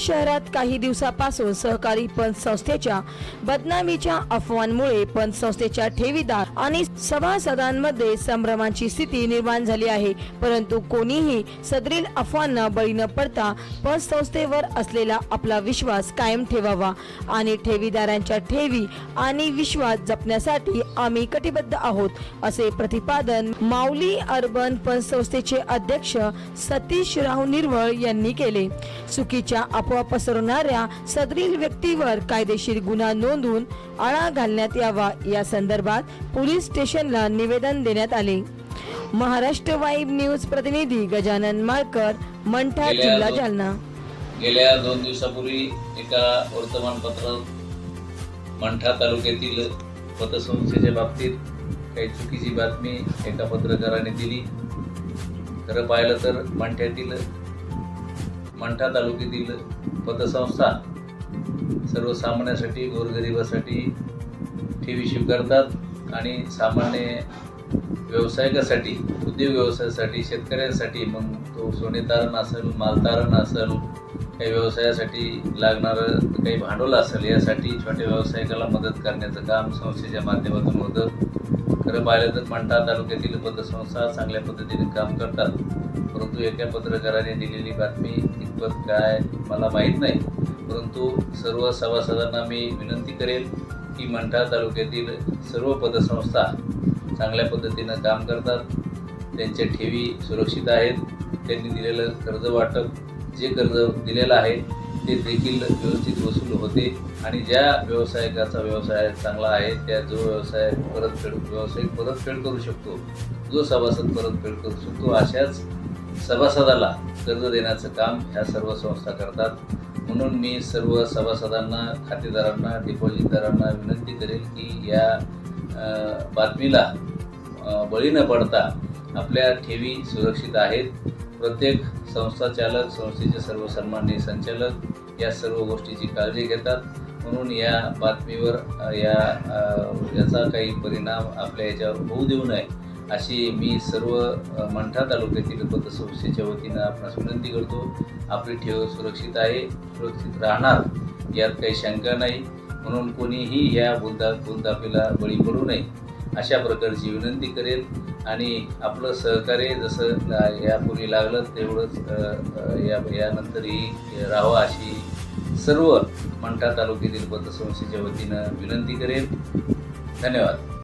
शहरात काही दिवसापासून सहकारी पतसंस्थेच्या बदनामीच्या अफवांमुळे पतसंस्थेच्या ठेवीदार आणि सभासदांमध्ये संभ्रमाची स्थिती निर्माण झाली आहे. परंतु कोणीही सदरील अफवांना बळी न पडता पतसंस्थेवर असलेला आपला विश्वास कायम ठेवावा आणि ठेवीदारांच्या ठेवी आणि विश्वास जपण्यासाठी आम्ही कटिबद्ध आहोत असे प्रतिपादन माऊली अर्बन पतसंस्थेचे अध्यक्ष सतीश राव निर्वळ यांनी केले. चुकीच्या अफवा पसरवणाऱ्या सदरील व्यक्तीवर कायदेशीर गुन्हा नोंदवून आळा घालण्यात यावा. या संदर्भात पोलीस स्टेशनला निवेदन देण्यात आले. महाराष्ट्र वाईब न्यूज प्रतिनिधी गजानन माळकर मंठा जिल्हा जालना. गेल्या दोन दिवसापूर्वी एका वर्तमानपत्रात मंठा तालुक्यातील पतसंस्थेच्या बाबतीत काही चुकीची बातमी एका पत्रकाराने दिली. खरं पाहिलं तर मंठ्यातील मंठा तालुक्यातील पतसंस्था सर्वसामान्यासाठी गोरगरिबासाठी ठेवी स्वीकारतात आणि सामान्य व्यावसायिकासाठी उद्योग व्यवसायासाठी शेतकऱ्यांसाठी मग तो सोने तारण असेल मालतारण असेल काही व्यवसायासाठी लागणारं काही भांडवल असेल यासाठी छोट्या व्यावसायिकाला मदत करण्याचं काम संस्थेच्या माध्यमातून होतं. खरं पाहिलं तर मंठा तालुक्यातील पतसंस्था चांगल्या पद्धतीने काम करतात. परंतु एका पत्रकाराने दिलेली बातमी इतपत काय मला माहीत नाही. परंतु सर्व सभासदांना मी विनंती करेल की मंठा तालुक्यातील सर्व पदसंस्था चांगल्या पद्धतीनं काम करतात. त्यांच्या ठेवी सुरक्षित आहेत. त्यांनी दिलेलं कर्ज वाटप जे कर्ज दिलेलं आहे ते देखील व्यवस्थित वसूल होते. आणि ज्या व्यवसायिकाचा व्यवसाय चांगला आहे त्या जो व्यवसाय परतफेड व्यावसायिक परतफेड करू शकतो जो सभासद परतफेड करू शकतो अशाच सभासदाला कर्ज देण्याचं काम ह्या सर्व संस्था करतात. म्हणून मी सर्व सभासदांना खातेदारांना डिपॉझिटदारांना विनंती करेल की या बातमीला बळी न पडता आपल्या ठेवी सुरक्षित आहेत. प्रत्येक संस्था चालक संस्थेचे सर्व सन्माननीय संचालक या सर्व गोष्टीची काळजी घेतात. म्हणून या बातमीवर या याचा काही परिणाम आपल्या याच्यावर होऊ देऊ नये. अशी मी सर्व मंठा तालुक्यातील पतसंस्थेच्या वतीनं आपणास विनंती करतो. आपली ठेव सुरक्षित आहे सुरक्षित राहणार यात काही शंका नाही. म्हणून कोणीही या बुद्धा बुंदापीला बळी पडू नये अशा प्रकारची विनंती करेल. आणि आपलं सहकार्य जसं यापूर्वी लागलं तेवढंच या यानंतरही राहावं अशी सर्व मंठा तालुक्यातील पतसंस्थेच्या वतीनं विनंती करेल. धन्यवाद.